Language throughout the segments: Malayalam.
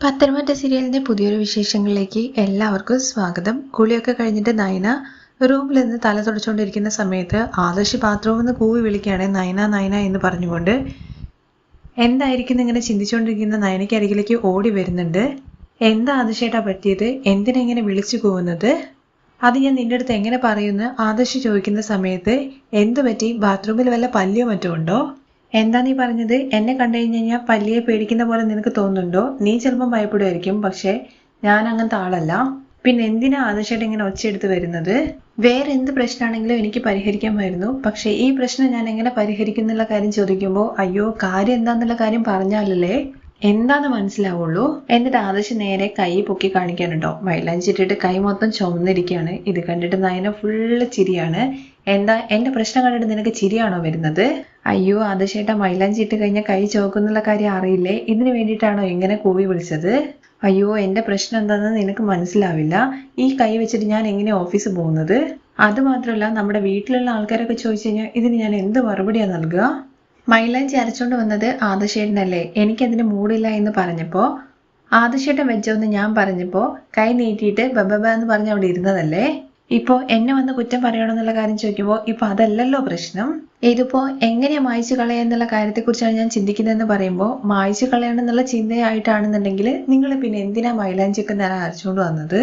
പത്തനംതിട്ട സീരിയലിന്റെ പുതിയൊരു വിശേഷങ്ങളിലേക്ക് എല്ലാവർക്കും സ്വാഗതം. കുളിയൊക്കെ കഴിഞ്ഞിട്ട് നയന റൂമിൽ നിന്ന് തല തുടച്ചുകൊണ്ടിരിക്കുന്ന സമയത്ത് ആദർശ് ബാത്റൂമിൽ നിന്ന് കൂവി വിളിക്കുകയാണ് നയന നയന എന്ന് പറഞ്ഞുകൊണ്ട്. എന്തായിരിക്കും ഇങ്ങനെ ചിന്തിച്ചുകൊണ്ടിരിക്കുന്ന നയനയ്ക്ക് അരികിലേക്ക് ഓടി വരുന്നുണ്ട്. എന്താ ആദർശേട്ടാ പറ്റിയത്? എന്തിനെങ്ങനെ വിളിച്ചു പോകുന്നത് അത് ഞാൻ നിന്റെ അടുത്ത് എങ്ങനെ പറയുന്നു ആദർശ് ചോദിക്കുന്ന സമയത്ത് എന്തു പറ്റി ബാത്റൂമിൽ വല്ല പല്ലിയോ മറ്റോ ഉണ്ടോ? എന്താ നീ പറഞ്ഞത്? എന്നെ കണ്ടു കഴിഞ്ഞ് കഴിഞ്ഞാൽ പല്ലിയെ പേടിക്കുന്ന പോലെ നിനക്ക് തോന്നുന്നുണ്ടോ? നീ ചിലപ്പം ഭയപ്പെടുമായിരിക്കും പക്ഷേ ഞാൻ അങ്ങനത്തെ ആളല്ല. പിന്നെ എന്തിനാ ആദർശമായിട്ട് ഇങ്ങനെ ഒച്ചയെടുത്ത് വരുന്നത്? വേറെ എന്ത് പ്രശ്നമാണെങ്കിലും എനിക്ക് പരിഹരിക്കാമായിരുന്നു. പക്ഷേ ഈ പ്രശ്നം ഞാൻ എങ്ങനെ പരിഹരിക്കും എന്നുള്ള കാര്യം ചോദിക്കുമ്പോൾ അയ്യോ കാര്യം എന്താന്നുള്ള കാര്യം പറഞ്ഞാലല്ലേ? എന്താന്ന് മനസ്സിലാവുള്ളൂ. എന്നിട്ട് ആദർശ് നേരെ കൈ പൊക്കി കാണിക്കാനുണ്ടോ? മൈലാഞ്ചി ഇട്ടിട്ട് കൈ മൊത്തം ചുമന്നിരിക്കുകയാണ്. ഇത് കണ്ടിട്ട് നയന ഫുള്ള് ചിരിയാണ്. എന്താ എന്റെ പ്രശ്നം കണ്ടിട്ട് നിനക്ക് ചിരിയാണോ വരുന്നത്? അയ്യോ ആദർശേട്ടാ മൈലാഞ്ചി ഇട്ട് കഴിഞ്ഞാൽ കൈ ചോക്കുന്നുള്ള കാര്യം അറിയില്ലേ? ഇതിനു വേണ്ടിയിട്ടാണോ ഇങ്ങനെ കൂവി വിളിച്ചത്? അയ്യോ എന്റെ പ്രശ്നം എന്താണെന്ന് നിനക്ക് മനസ്സിലാവില്ല. ഈ കൈ വെച്ചിട്ട് ഞാൻ എങ്ങനെ ഓഫീസ് പോകുന്നത്? അത് മാത്രമല്ല നമ്മുടെ വീട്ടിലുള്ള ആൾക്കാരൊക്കെ ചോദിച്ചു കഴിഞ്ഞാൽ ഇതിന് ഞാൻ എന്ത് മറുപടിയാണ് നൽകുക? മൈലാഞ്ചി അരച്ചോണ്ട് വന്നത് ആദശേട്ടനല്ലേ എനിക്കതിന് മൂടില്ല എന്ന് പറഞ്ഞപ്പോൾ ആദശേട്ടൻ വെച്ചോന്ന് ഞാൻ പറഞ്ഞപ്പോൾ കൈ നീട്ടിയിട്ട് ബബബ എന്ന് പറഞ്ഞ് അവിടെ ഇരുന്നതല്ലേ? ഇപ്പോൾ എന്നെ വന്ന് കുറ്റം പറയണമെന്നുള്ള കാര്യം ചോദിക്കുമ്പോൾ ഇപ്പോൾ അതല്ലല്ലോ പ്രശ്നം. ഇതിപ്പോ എങ്ങനെ മായ്ച്ചു കളയാന്നുള്ള കാര്യത്തെക്കുറിച്ചാണ് ഞാൻ ചിന്തിക്കുന്നതെന്ന് പറയുമ്പോൾ മായ്ച്ചു കളയണമെന്നുള്ള ചിന്തയായിട്ടാണെന്നുണ്ടെങ്കിൽ നിങ്ങൾ പിന്നെ എന്തിനാ മൈലാഞ്ചിയൊക്കെ നേരം അരച്ചുകൊണ്ട് വന്നത്?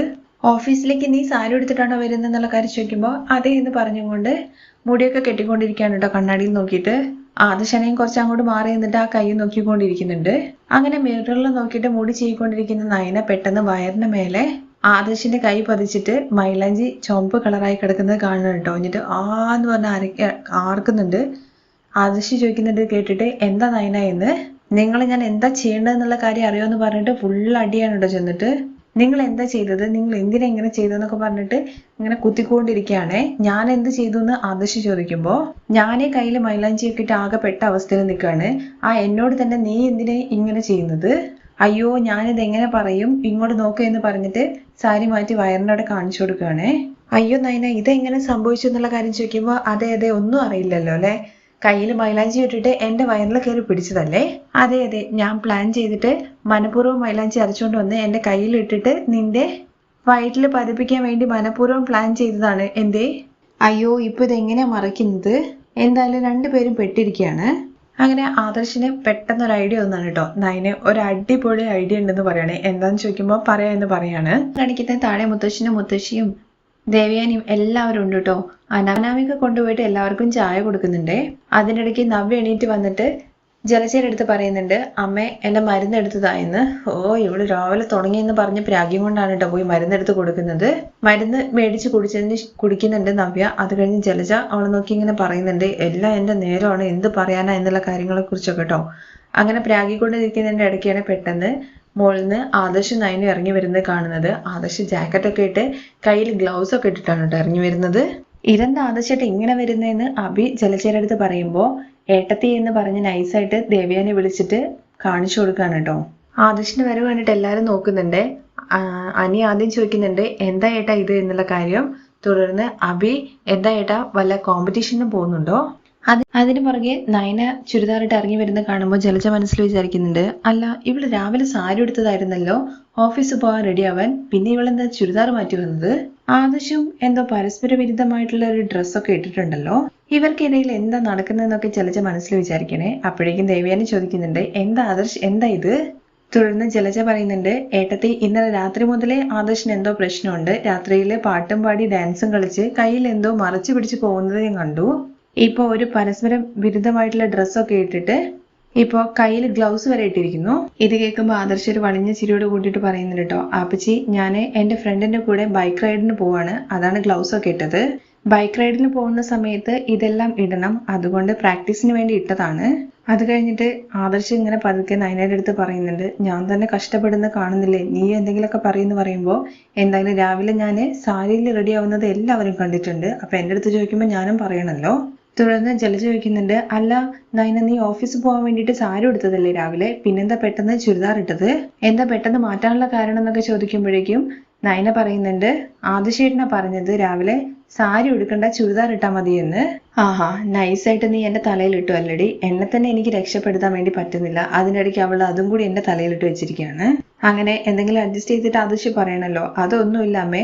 ഓഫീസിലേക്ക് നീ സാരി എടുത്തിട്ടാണോ വരുന്നത് എന്നുള്ള കാര്യം ചോദിക്കുമ്പോൾ അതേ എന്ന് പറഞ്ഞുകൊണ്ട് മുടിയൊക്കെ കെട്ടിക്കൊണ്ടിരിക്കുകയാണ് കേട്ടോ കണ്ണാടിയിൽ നോക്കിയിട്ട്. ആദർശനയും കുറച്ച് അങ്ങോട്ട് മാറി നിന്നിട്ട് ആ കൈ നോക്കിക്കൊണ്ടിരിക്കുന്നുണ്ട്. അങ്ങനെ മിററിൽ നോക്കിയിട്ട് മുടി ചെയ്യിക്കൊണ്ടിരിക്കുന്ന നയന പെട്ടെന്ന് വയറിന് മേലെ ആദർശിന്റെ കൈ പതിച്ചിട്ട് മൈലാഞ്ചി ചുവപ്പ് കളറായി കിടക്കുന്നത് കാണുന്നുണ്ട് കേട്ടോ. എന്നിട്ട് ആ എന്ന് പറഞ്ഞ അരക്ക ആർക്കുന്നുണ്ട്? ആദർശി ചോദിക്കുന്നുണ്ട് കേട്ടിട്ട് എന്താ നയന എന്ന്? നിങ്ങൾ ഞാൻ എന്താ ചെയ്യേണ്ടതെന്നുള്ള കാര്യം അറിയുമെന്ന് പറഞ്ഞിട്ട് ഫുൾ അടിയാണ് കേട്ടോ ചെന്നിട്ട്. നിങ്ങൾ എന്താ ചെയ്തത്? നിങ്ങൾ എന്തിനാ ഇങ്ങനെ ചെയ്തതെന്നൊക്കെ പറഞ്ഞിട്ട് ഇങ്ങനെ കുത്തിക്കൊണ്ടിരിക്കുകയാണേ. ഞാൻ എന്ത് ചെയ്തു എന്ന് ആദർശ് ചോദിക്കുമ്പോൾ ഞാനേ കയ്യിൽ മൈലാഞ്ചി ഒക്കെ ഇട്ട് ആകെ പെട്ട അവസ്ഥയിൽ നിൽക്കുകയാണ്. ആ എന്നോട് തന്നെ നീ എന്തിനെ ഇങ്ങനെ ചെയ്യുന്നത്? അയ്യോ ഞാനിത് എങ്ങനെ പറയും? ഇങ്ങോട്ട് നോക്കുക എന്ന് പറഞ്ഞിട്ട് സാരി മാറ്റി വയറിനോടെ കാണിച്ചു കൊടുക്കുകയാണേ. അയ്യോ നയന ഇതെങ്ങനെ സംഭവിച്ചു എന്നുള്ള കാര്യം ചോദിക്കുമ്പോൾ അതെ അതെ ഒന്നും അറിയില്ലല്ലോ അല്ലെ? കയ്യിൽ മൈലാഞ്ചി ഇട്ടിട്ട് എന്റെ വയറിൽ കയറി പിടിച്ചതല്ലേ? അതെ അതെ ഞാൻ പ്ലാൻ ചെയ്തിട്ട് മനഃപൂർവം മൈലാഞ്ചി അരച്ചുകൊണ്ട് വന്ന് എന്റെ കയ്യിൽ ഇട്ടിട്ട് നിന്റെ വയറ്റിൽ പതിപ്പിക്കാൻ വേണ്ടി മനഃപൂർവം പ്ലാൻ ചെയ്തതാണ്. എന്തേ? അയ്യോ ഇപ്പൊ ഇതെങ്ങനെയാ മറയ്ക്കുന്നത്? എന്തായാലും രണ്ടുപേരും പെട്ടിരിക്കുകയാണ്. അങ്ങനെ ആദർശിന് പെട്ടെന്ന് ഒരു ഐഡിയ ഒന്നാണ് കേട്ടോ. നയന് ഒരു അടിപൊളി ഐഡിയ ഉണ്ടെന്ന് പറയണേ. എന്താന്ന് ചോദിക്കുമ്പോൾ പറയാന്ന് പറയാണ്. കാണിക്കുന്ന താഴെ മുത്തശ്ശനും മുത്തശ്ശിയും ദേവയാനിയും എല്ലാവരും ഉണ്ട് കേട്ടോ. അനാമിക കൊണ്ടുപോയിട്ട് എല്ലാവർക്കും ചായ കൊടുക്കുന്നുണ്ടേ. അതിനിടയ്ക്ക് നവ്യ എണീറ്റ് വന്നിട്ട് ജലചേര എടുത്ത് പറയുന്നുണ്ട് അമ്മ എന്റെ മരുന്ന് എന്ന്. ഓ ഇവൾ രാവിലെ തുടങ്ങിയെന്ന് പറഞ്ഞ് പ്രാഗ്യം കൊണ്ടാണ് കേട്ടോ പോയി മരുന്നെടുത്ത് കൊടുക്കുന്നത്. മരുന്ന് മേടിച്ച് കുടിച്ചതിന് കുടിക്കുന്നുണ്ട് നവ്യ. അത് കഴിഞ്ഞ് ജലജ അവളെ നോക്കി ഇങ്ങനെ പറയുന്നുണ്ട് എല്ലാം എന്റെ നേരമാണ് എന്ത് പറയാനാ എന്നുള്ള കാര്യങ്ങളെ കുറിച്ചൊക്കെ കേട്ടോ. അങ്ങനെ പ്രാഗിക്കൊണ്ടിരിക്കുന്നതിന്റെ ഇടയ്ക്കാണ് പെട്ടെന്ന് മുകളിൽ നിന്ന് ആദർശ് നയനും ഇറങ്ങി വരുന്നത് കാണുന്നത്. ആദർശ് ജാക്കറ്റൊക്കെ ഇട്ട് കയ്യിൽ ഗ്ലൗസ് ഒക്കെ ഇട്ടിട്ടാണ് കേട്ടോ ഇറങ്ങി വരുന്നത്. ഇരന്ത് ആദർശമായിട്ട് ഇങ്ങനെ വരുന്നതെന്ന് അഭി ജലചേരടുത്ത് പറയുമ്പോൾ ഏട്ടത്തി എന്ന് പറഞ്ഞ് നൈസായിട്ട് ദേവ്യാനെ വിളിച്ചിട്ട് കാണിച്ചു കൊടുക്കുകയാണ് കേട്ടോ. ആദർശിന് വരെ കണ്ടിട്ട് എല്ലാവരും നോക്കുന്നുണ്ട്. അനി ആദ്യം ചോദിക്കുന്നുണ്ട് എന്താ ഏട്ടാ ഇത്? എന്നുള്ള കാര്യം. തുടർന്ന് അഭി എന്താ ഏട്ടാ വല്ല കോമ്പറ്റീഷനും പോകുന്നുണ്ടോ? അത് അതിന് പുറകെ നയന ചുരിദാറിട്ട് ഇറങ്ങി വരുന്ന കാണുമ്പോൾ ജലജ മനസ്സിൽ വിചാരിക്കുന്നുണ്ട് അല്ല ഇവൾ രാവിലെ സാരി എടുത്തതായിരുന്നല്ലോ ഓഫീസിൽ പോകാൻ റെഡിയാവാൻ പിന്നെ ഇവളെന്താ ചുരിദാർ മാറ്റി വന്നത്? ആദശും എന്തോ പരസ്പര വിരുദ്ധമായിട്ടുള്ള ഒരു ഡ്രസ്സൊക്കെ ഇട്ടിട്ടുണ്ടല്ലോ. ഇവർക്കിടയിൽ എന്താ നടക്കുന്നതെന്നൊക്കെ ജലജ മനസ്സിൽ വിചാരിക്കണേ. അപ്പോഴേക്കും ദേവ്യാനി ചോദിക്കുന്നുണ്ട് എന്താ ആദർശ് എന്താ ഇത്? തുടർന്ന് ജലജ പറയുന്നുണ്ട് ഏട്ടത്തി ഇന്നലെ രാത്രി മുതലേ ആദർശിന് എന്തോ പ്രശ്നമുണ്ട്. രാത്രിയിൽ പാട്ടും പാടി ഡാൻസും കളിച്ച് കയ്യിൽ എന്തോ മറച്ചു പിടിച്ച് പോകുന്നത് ഞാൻ കണ്ടു. ഇപ്പോൾ ഒരു പരസ്പരം വിരുദ്ധമായിട്ടുള്ള ഡ്രസ്സൊക്കെ ഇട്ടിട്ട് ഇപ്പോൾ കയ്യിൽ ഗ്ലൗസ് വരെ ഇട്ടിരിക്കുന്നു. ഇത് കേൾക്കുമ്പോൾ ആദർശ് ഒരു വളിഞ്ഞ ചിരിയോട് കൂട്ടിയിട്ട് പറയുന്നുണ്ട് കേട്ടോ ആപ്പച്ചി ഞാൻ എന്റെ ഫ്രണ്ടിന്റെ കൂടെ ബൈക്ക് റൈഡിന് പോവാണ്. അതാണ് ഗ്ലൗസ് ഒക്കെ ഇട്ടത്. ബൈക്ക് റൈഡിന് പോകുന്ന സമയത്ത് ഇതെല്ലാം ഇടണം. അതുകൊണ്ട് പ്രാക്ടീസിന് വേണ്ടി ഇട്ടതാണ്. അത് കഴിഞ്ഞിട്ട് ആദർശ് ഇങ്ങനെ പതുക്കെ നയനയുടെ അടുത്ത് പറയുന്നുണ്ട്. ഞാൻ തന്നെ കഷ്ടപ്പെടുന്ന കാണുന്നില്ലേ? നീ എന്തെങ്കിലുമൊക്കെ പറയുന്നു പറയുമ്പോൾ എന്തായാലും രാവിലെ ഞാൻ സാരിയിൽ റെഡി ആവുന്നത് എല്ലാവരും കണ്ടിട്ടുണ്ട്. അപ്പം എന്റെ അടുത്ത് ചോദിക്കുമ്പോൾ ഞാനും പറയണല്ലോ. തുടർന്ന് ജലജ ചോദിക്കുന്നുണ്ട് അല്ല നയന നീ ഓഫീസിൽ പോകാൻ വേണ്ടിയിട്ട് സാരി എടുത്തതല്ലേ രാവിലെ? പിന്നെന്താ പെട്ടെന്ന് ചുരിദാർ ഇട്ടത്? എന്താ പെട്ടെന്ന് മാറ്റാനുള്ള കാരണം എന്നൊക്കെ ചോദിക്കുമ്പോഴേക്കും നയന പറയുന്നുണ്ട് ആദിശേട്ടനാ പറഞ്ഞത് രാവിലെ സാരി ഉടുക്കണ്ട ചുരിദാർ ഇട്ടാ മതിയെന്ന്. ആഹാ നൈസായിട്ട് നീ എന്റെ തലയിൽ തലയിലിട്ടു അല്ലടി. എന്നെ തന്നെ എനിക്ക് രക്ഷപ്പെടുത്താൻ വേണ്ടി പറ്റുന്നില്ല. അതിനിടയ്ക്ക് അവൾ അതും കൂടി എന്റെ തലയിൽ തലയിലിട്ട് വെച്ചിരിക്കുകയാണ്. അങ്ങനെ എന്തെങ്കിലും അഡ്ജസ്റ്റ് ചെയ്തിട്ട് ആദിശ്യ പറയണല്ലോ. അതൊന്നുമില്ല അമ്മേ.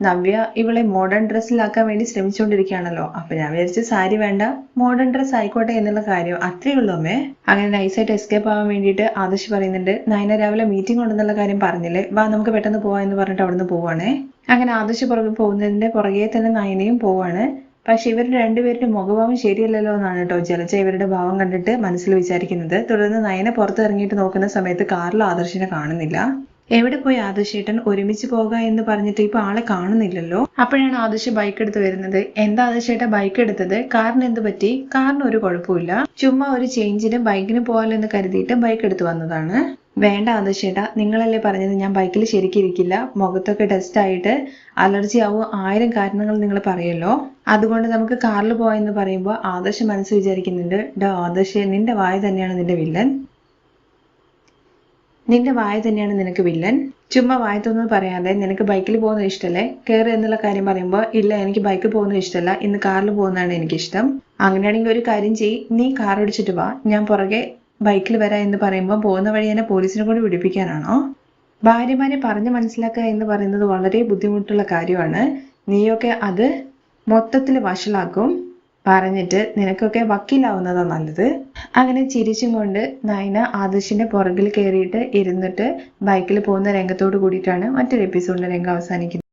നവ്യ ഇവളെ മോഡേൺ ഡ്രസ്സിലാക്കാൻ വേണ്ടി ശ്രമിച്ചുകൊണ്ടിരിക്കുകയാണല്ലോ. അപ്പൊ ഞാൻ വിചാരിച്ചു സാരി വേണ്ട മോഡേൺ ഡ്രസ് ആയിക്കോട്ടെ എന്നുള്ള കാര്യം. അത്രേ ഉള്ളൂ അമ്മേ. അങ്ങനെ നൈസായിട്ട് എസ്കേപ്പ് ആവാൻ വേണ്ടിയിട്ട് ആദർശ് പറയുന്നുണ്ട് നയന രാവിലെ മീറ്റിംഗ് ഉണ്ടെന്നുള്ള കാര്യം പറഞ്ഞില്ലേ? വാ നമുക്ക് പെട്ടെന്ന് പോവാ എന്ന് പറഞ്ഞിട്ട് അവിടുന്ന് പോവാണേ. അങ്ങനെ ആദർശ് പുറകെ പോകുന്നതിന്റെ പുറകെ തന്നെ നയനയും പോവാണ്. പക്ഷെ ഇവരുടെ രണ്ടുപേരുടെ മുഖഭാവം ശരിയല്ലല്ലോ എന്നാണ് കേട്ടോ ജലജ ഇവരുടെ ഭാവം കണ്ടിട്ട് മനസ്സിൽ വിചാരിക്കുന്നത്. തുടർന്ന് നയനെ പുറത്തിറങ്ങിയിട്ട് നോക്കുന്ന സമയത്ത് കാറിൽ ആദർശിനെ കാണുന്നില്ല. എവിടെ പോയി ആദർശേട്ടൻ ഒരുമിച്ച് പോക എന്ന് പറഞ്ഞിട്ട് ഇപ്പൊ ആളെ കാണുന്നില്ലല്ലോ? അപ്പോഴാണ് ആദർശ് ബൈക്ക് എടുത്ത് വരുന്നത്. എന്താ ആദർശേട്ട ബൈക്ക് എടുത്തത്? കാറിന് എന്ത് പറ്റി? കാറിന് ഒരു കുഴപ്പമില്ല ചുമ്മാ ഒരു ചേഞ്ചിന് ബൈക്കിന് പോകാലോ എന്ന് കരുതിയിട്ട് ബൈക്ക് എടുത്ത് വന്നതാണ്. വേണ്ട ആദർശേട്ട നിങ്ങളല്ലേ പറഞ്ഞത് ഞാൻ ബൈക്കിൽ ശരിക്കിരിക്കില്ല മുഖത്തൊക്കെ ടെസ്റ്റ് ആയിട്ട് അലർജി ആവും. ആയിരം കാരണങ്ങൾ നിങ്ങൾ പറയല്ലോ. അതുകൊണ്ട് നമുക്ക് കാറിൽ പോയെന്ന് പറയുമ്പോൾ ആദർശ് മനസ്സ് വിചാരിക്കുന്നുണ്ട് ഡോ ആദർശ് നിന്റെ വായ തന്നെയാണ് നിന്റെ വില്ലൻ നിന്റെ വായ തന്നെയാണ് നിനക്ക് വില്ലൻ. ചുമ്മാ വായ വായത്തൊന്നും പറയാതെ നിനക്ക് ബൈക്കിൽ പോകുന്നത് ഇഷ്ടമല്ലേ കയറി എന്നുള്ള കാര്യം പറയുമ്പോൾ ഇല്ല എനിക്ക് ബൈക്കിൽ പോകുന്നത് ഇഷ്ടമല്ല ഇന്ന് കാറിൽ പോകുന്നതാണ് എനിക്കിഷ്ടം. അങ്ങനെയാണെങ്കിൽ ഒരു കാര്യം ചെയ്യ്. നീ കാർ ഓടിച്ചിട്ട് വാ. ഞാൻ പുറകെ ബൈക്കിൽ വരാം എന്ന് പറയുമ്പോൾ പോകുന്ന വഴി എന്നെ പോലീസിനെ കൂടി വിടിപ്പിക്കാനാണോ? ഭാര്യമാരെ പറഞ്ഞു മനസ്സിലാക്കുക എന്ന് പറയുന്നത് വളരെ ബുദ്ധിമുട്ടുള്ള കാര്യമാണ്. നീയൊക്കെ അത് മൊത്തത്തിൽ വഷളാക്കും. പറഞ്ഞിട്ട് നിനക്കൊക്കെ വക്കീലാവുന്നതാ നല്ലത്. അങ്ങനെ ചിരിച്ചും കൊണ്ട് നയന ആദർശിന്റെ പുറകിൽ കയറിയിട്ട് ഇരുന്നിട്ട് ബൈക്കിൽ പോകുന്ന രംഗത്തോട് കൂടിയിട്ടാണ് മറ്റൊരു എപ്പിസോഡിന്റെ രംഗം അവസാനിക്കുന്നത്.